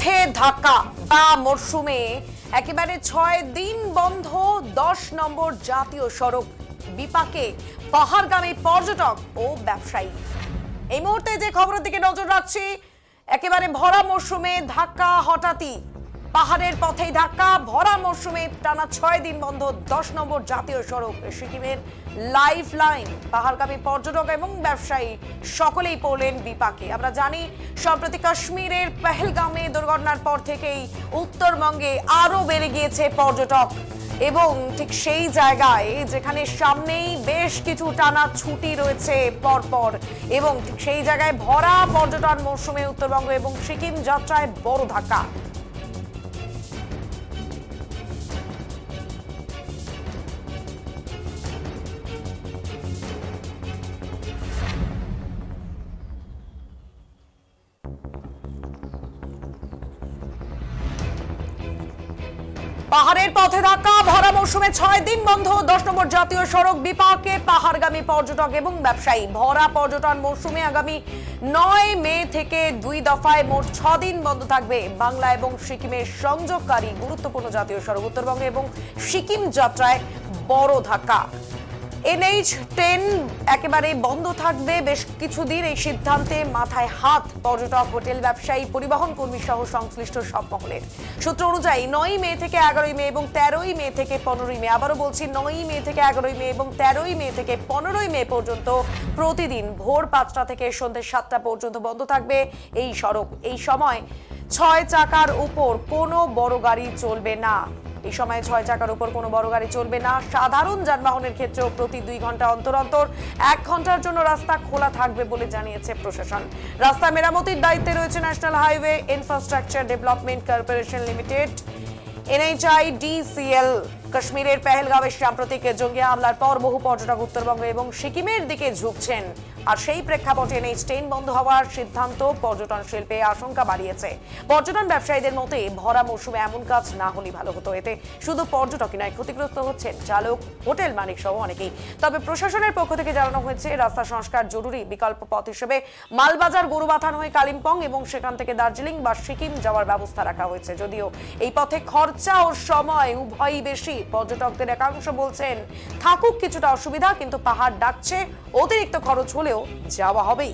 পথে ধাক্কা, বা মরশুমে একেবারে ছয় দিন বন্ধ, দশ নম্বর জাতীয় সড়ক বিপাকে পাহাড়গামী পর্যটক ও ব্যবসায়ী। এই মুহূর্তে যে খবরের দিকে নজর রাখছি, একেবারে ভরা মরশুমে ধাক্কা হঠাৎই। পাহাড়ের পথেই ধাক্কা, ভরা মরশুমে টানা ছয় দিন বন্ধ দশ নম্বর জাতীয় সড়ক সিকিমের লাইফ লাইন পাহাড়গামী পর্যটক এবং ব্যবসায়ী সকলেই পড়লেন বিপাকে। আমরা জানি, সম্প্রতি কাশ্মীরের পেহেলগামে দুর্ঘটনার পর থেকেই উত্তরবঙ্গে আরও বেড়ে গিয়েছে পর্যটক। এবং ঠিক সেই জায়গায় যেখানে সামনেই বেশ কিছু টানা ছুটি রয়েছে পরপর। এবং ঠিক সেই জায়গায় ভরা পর্যটন মৌসুমে উত্তরবঙ্গ এবং সিকিম যাত্রায় বড় ধাক্কা। পাহাড়ের পথে ধাক্কা, ভরা মৌসুমে ছয় দিন বন্ধ, দশ নম্বর জাতীয় সড়ক বিপাকে পাহাড়গামী পর্যটক এবং ব্যবসায়ী। ভরা পর্যটন মৌসুমে আগামী নয় মে থেকে দুই দফায় মোট ছ দিন বন্ধ থাকবে। বাংলা এবং সিকিমের সংযোগকারী গুরুত্বপূর্ণ জাতীয় সড়ক উত্তরবঙ্গে এবং সিকিম যাত্রায় বড় ধাক্কা। এনএইচ টেন একেবারে বন্ধ থাকবে। বেশ কিছুদিন এই সিদ্ধান্তে মাথায় হাত পর্যটক, হোটেল ব্যবসায়ী, পরিবহন কর্মী সহ সংশ্লিষ্ট সব মহলের। সূত্র অনুযায়ী নয় মে থেকে এগারোই মে এবং তেরোই মে থেকে পনেরোই মে। আবারও বলছি নয় মে থেকে এগারোই মে এবং তেরোই মে থেকে পনেরোই মে পর্যন্ত প্রতিদিন ভোর পাঁচটা থেকে সন্ধ্যে সাতটা পর্যন্ত বন্ধ থাকবে এই সড়ক। এই সময় ছয় চাকার উপর কোনো বড় গাড়ি চলবে না। এই সময় ছয় চাকার উপর কোনো বড় গাড়ি চলবে না। সাধারণ যানবাহনের ক্ষেত্রেও প্রতি দুই ঘণ্টা অন্তর অন্তর এক ঘণ্টার জন্য রাস্তা খোলা থাকবে বলে জানিয়েছে প্রশাসন। রাস্তা মেরামতির দায়িত্বে রয়েছে National Highway Infrastructure Development Corporation Limited, NHI, DCL, কাশ্মীরের পেহেলগাঁওয়ে সাম্প্রতিক জঙ্গি হামলার পর বহু পর্যটক উত্তরবঙ্গ এবং সিকিমের দিকে ঝুঁকছেন। আর সেই প্রেক্ষাপটে এনএইচ টেন বন্ধ হওয়ার সিদ্ধান্ত। পর্যটন শিল্পে আশঙ্কা বাড়িয়েছে। পর্যটন ব্যবসায়ীদের মতে, ভরা মৌসুমে এমন কাজ না হলেই ভালো হতো। এতে শুধু পর্যটকই নয়, ক্ষতিগ্রস্ত হচ্ছেন চালক, হোটেল মালিক সহ অনেকেই। তবে প্রশাসনের পক্ষ থেকে জানানো হয়েছে, রাস্তা সংস্কার জরুরি বিকল্প পথ হিসেবে মালবাজার, গরুবাথান হয়ে কালিম্পং এবং সেখান থেকে দার্জিলিং বা সিকিম যাওয়ার ব্যবস্থা রাখা হয়েছে। যদিও এই পথে খরচা ও সময় উভয়ই বেশি। পর্যটকদের একাংশ বলছেন, থাকুক কিছুটা অসুবিধা, কিন্তু পাহাড় ডাকছে, অতিরিক্ত খরচ হলেও যাওয়া হবেই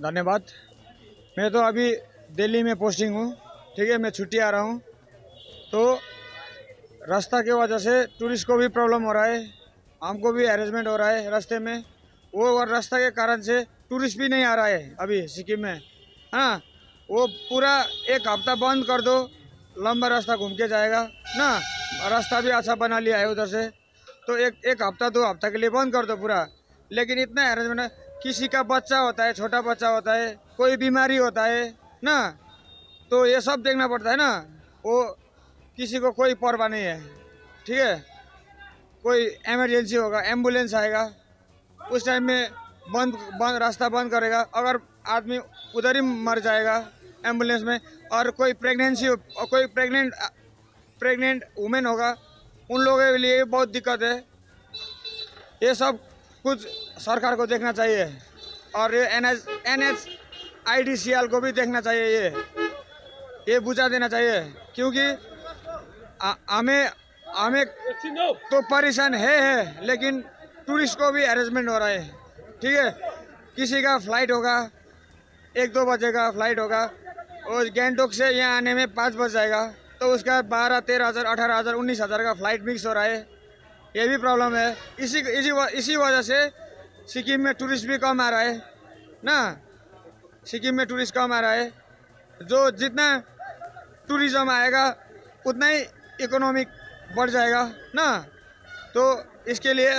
धन्यवाद। मैं तो अभी दिल्ली में पोस्टिंग हूँ, ठीक है, मैं छुट्टी आ रहा हूँ। तो रास्ता की वजह से टूरिस्ट को भी प्रॉब्लम हो रहा है, हमको भी अरेंजमेंट हो रहा है रास्ते में। वो और रास्ता के कारण से टूरिस्ट भी नहीं आ रहा है अभी सिक्किम में। हाँ वो पूरा एक हफ़्ता बंद कर दो, लंबा रास्ता घूम के जाएगा, ना? रास्ता भी अच्छा बना लिया है उधर से। तो एक एक हफ़्ता, दो हफ़्ता के लिए बंद कर दो पूरा। लेकिन इतना अरेंजमेंट किसी का बच्चा होता है, छोटा बच्चा होता है, कोई बीमारी होता है, ना? तो ये सब देखना पड़ता है ना? वो किसी को कोई परवाह नहीं है, ठीक है? कोई इमरजेंसी होगा एंबुलेंस आएगा, उस टाइम में बंद बंद, रास्ता बंद करेगा, अगर आदमी उधर ही मर जाएगा एंबुलेंस में, और कोई प्रेगनेंसी कोई प्रेग्नेंट प्रेग्नेंट वुमेन होगा, उन लोगों के लिए बहुत दिक्कत है। ये सब कुछ सरकार को देखना चाहिए। और ये N H N H I D C L को भी देखना चाहिए ये। ये बुझा देना चाहिए, क्योंकि हमें हमें तो परेशान है है, लेकिन टूरिस्ट को भी अरेंजमेंट हो रहा है। ठीक है? किसी का फ़्लाइट होगा, एक दो बजे का फ़्लाइट होगा, और गैंगटोक से यहाँ आने में पाँच बज जाएगा तो उसका बारह, तेरह हज़ार, अठारह हज़ार, उन्नीस हज़ार का फ़्लाइट मिक्स हो रहा है। ये भी प्रॉब्लम है। इसी इसी इसी वजह से सिक्किम में टूरिस्ट भी कम आ रहा है ना? सिक्किम में टूरिस्ट कम आ रहा है। जो जितना टूरिज़्म आएगा उतना ही इकोनॉमिक बढ़ जाएगा ना? तो इसके लिए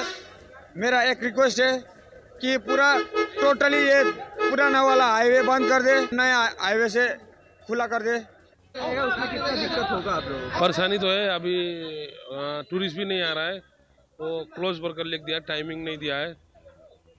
मेरा एक रिक्वेस्ट है कि पूरा टोटली ये पुराना वाला हाईवे बंद कर दे नया हाईवे से खुला कर दे। परेशानी तो है अभी टूरिस्ट भी नहीं आ रहा है तो क्लोज वर्कर लिख दिया टाइमिंग नहीं दिया है।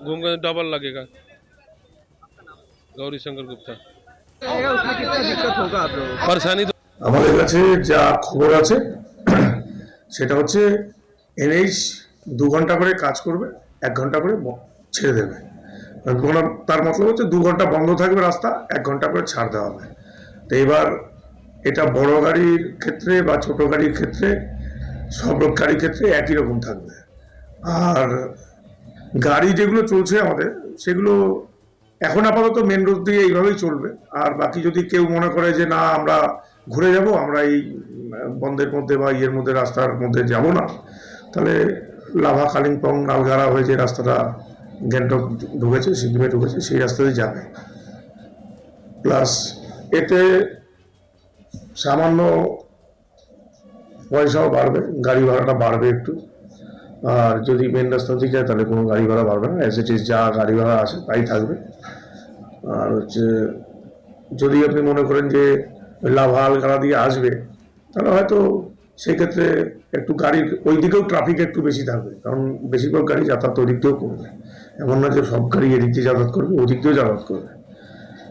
घूम के जाने में भी तो पैसा भी घूम कर डबल लगेगा गौरी शंकर गुप्ता उसमें कितना दिक्कत होगा आप लोगों परेशानी तो আমাদের কাছে যা খবর আছে সেটা হচ্ছে এনএইচ দু ঘন্টা করে কাজ করবে এক ঘন্টা করে ব- ছেড়ে দেবে আর ওনার- তার মতলব হচ্ছে দু ঘন্টা বন্ধ থাকবে রাস্তা এক ঘন্টা করে ছাড় দেওয়া হবে তো এবার এটা বড় গাড়ির ক্ষেত্রে বা ছোট গাড়ির ক্ষেত্রে সব গাড়ির ক্ষেত্রে একই রকম থাকবে আর গাড়ি যেগুলো চলছে আমাদের, সেগুলো এখন আপাতত মেন রোড দিয়ে এইভাবেই চলবে। আর বাকি যদি কেউ মনে করে যে না, আমরা ঘুরে যাব, আমরা এই বন্ধের মধ্যে বা ইয়ের মধ্যে, রাস্তার মধ্যে যাব না, তাহলে লাভা, কালিম্পং নালগাড়া হয়ে যে রাস্তাটা গ্যাংটক ঢুকেছে, সিকিমে ঢুকেছে, সেই রাস্তাতে যাবে। প্লাস এতে সামান্য পয়সাও বাড়বে, গাড়ি ভাড়াটা বাড়বে একটু। আর যদি মেন রাস্তা দিয়ে যায়, তাহলে কোনো গাড়ি ভাড়া বাড়বে না। অ্যাজ ইট যা গাড়ি ভাড়া আছে, তাই থাকবে। আর হচ্ছে, যদি আপনি মনে করেন যে লাভাল গাড়া দিয়ে আসবে, তাহলে হয়তো সেক্ষেত্রে একটু গাড়ির, ওই দিকেও ট্রাফিক একটু বেশি থাকবে। কারণ বেশিরভাগ গাড়ি যাতায়াত ওদিক দিয়েও করবে। এমন না যে সব গাড়ি এদিক দিয়ে যাতায়াত করবে, ওদিক দিয়েও যাতায়াত করবে।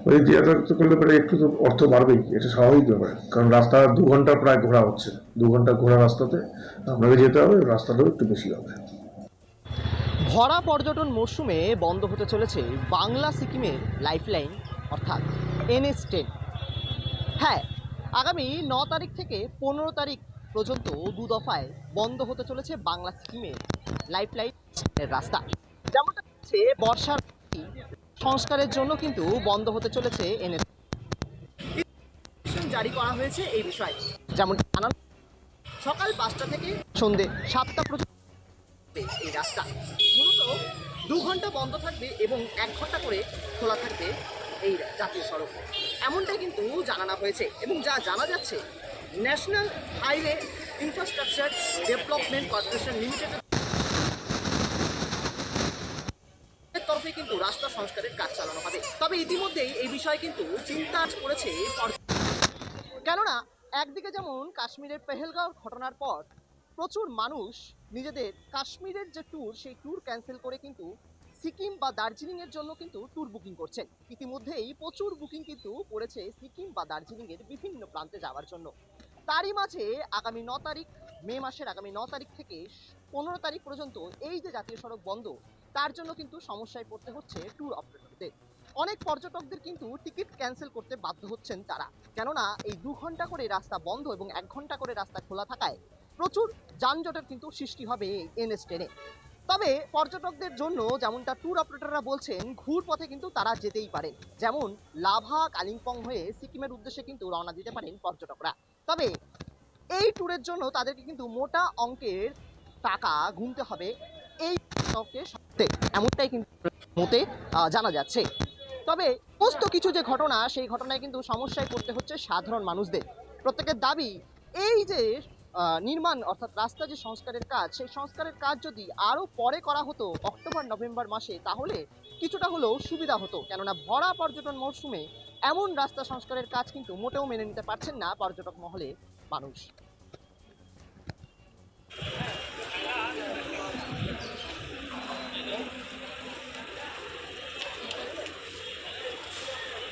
দিয়ে যাতায়াত করলে পরে একটু তো অর্থ বাড়বেই, এটা স্বাভাবিক ব্যাপার। কারণ রাস্তা দু ঘণ্টা প্রায় ঘোরা হচ্ছে, দু ঘণ্টা ঘোরা রাস্তাতে আপনাকে যেতে হবে, রাস্তাটাও একটু বেশি হবে। ভরা পর্যটন মরশুমে বন্ধ হতে চলেছে বাংলা সিকিমের লাইফলাইন, অর্থাৎ এনএস টেন হ্যাঁ আগামী ন তারিখ থেকে পনেরো তারিখ পর্যন্ত দু দফায় বন্ধ হতে চলেছে বাংলা সিকিমের লাইফলাইন রাস্তা। যেমনটা হচ্ছে বর্ষার সংস্কারের জন্য কিন্তু বন্ধ হতে চলেছে এনএস। জারি করা হয়েছে এই বিষয়ে। যেমন সকাল পাঁচটা থেকে সন্ধে সাতটা পর্যন্ত এই রাস্তা। মূলত দু ঘণ্টা বন্ধ থাকবে এবং এক ঘণ্টা করে খোলা থাকবে এই জাতীয় সড়ক। এমনটাই কিন্তু জানানো হয়েছে এবং যা জানা যাচ্ছে, National Highway Infrastructure Development Corporation Limited তরফে কিন্তু রাস্তা সংস্কারের কাজ চালানো হবে। তবে ইতিমধ্যেই এই বিষয়ে কিন্তু চিন্তা করেছে কেননা, একদিকে যেমন কাশ্মীরের পেহেলগাঁও ঘটনার পর প্রচুর মানুষ নিজেদের কাশ্মীরের যে ট্যুর সেই ট্যুর ক্যান্সেল করে কিন্তু সিকিম বা দার্জিলিংয়ের জন্য কিন্তু ট্যুর বুকিং করছেন। ইতিমধ্যেই প্রচুর বুকিং কিন্তু করেছে সিকিম বা দার্জিলিংয়ের বিভিন্ন প্রান্তে যাওয়ার জন্য। তারই মাঝে আগামী ন তারিখ, মে মাসের আগামী ন তারিখ থেকে পনেরো তারিখ পর্যন্ত এই যে জাতীয় সড়ক বন্ধ তার জন্য কিন্তু সমস্যায় পড়তে হচ্ছে ট্যুর অপারেটরদের অনেক পর্যটকদের কিন্তু টিকিট ক্যান্সেল করতে বাধ্য হচ্ছেন তারা। কেননা এই দু ঘণ্টা করে রাস্তা বন্ধ এবং এক ঘণ্টা করে রাস্তা খোলা থাকায় প্রচুর যানজটের কিন্তু সৃষ্টি হবে এই এনএস টেনে তবে পর্যটকদের জন্য যেমনটা ট্যুর অপারেটররা বলছেন ঘুর পথে কিন্তু তারা যেতেই পারেন। যেমন লাভা, কালিম্পং হয়ে সিকিমের উদ্দেশ্যে কিন্তু রওনা দিতে পারেন পর্যটকরা। তবে এই ট্যুরের জন্য তাদেরকে কিন্তু মোটা অঙ্কের টাকা গুনতে হবে। এই পর্যটকের সাথে এমনটাই কিন্তু মতে জানা যাচ্ছে। তবে সমস্ত কিছু যে ঘটনা, সেই ঘটনায় কিন্তু সমস্যায় পড়তে হচ্ছে সাধারণ মানুষদের। প্রত্যেকের দাবি এই যে নির্মাণ অর্থাৎ রাস্তা যে সংস্কারের কাজ, সেই সংস্কারের কাজ যদি আরও পরে করা হতো, অক্টোবর, নভেম্বর মাসে, তাহলে কিছুটা হলেও সুবিধা হতো। কেননা ভরা পর্যটন মরশুমে এমন রাস্তা সংস্কারের কাজ কিন্তু মোটেও মেনে নিতে পারছেন না পর্যটক মহলে মানুষ।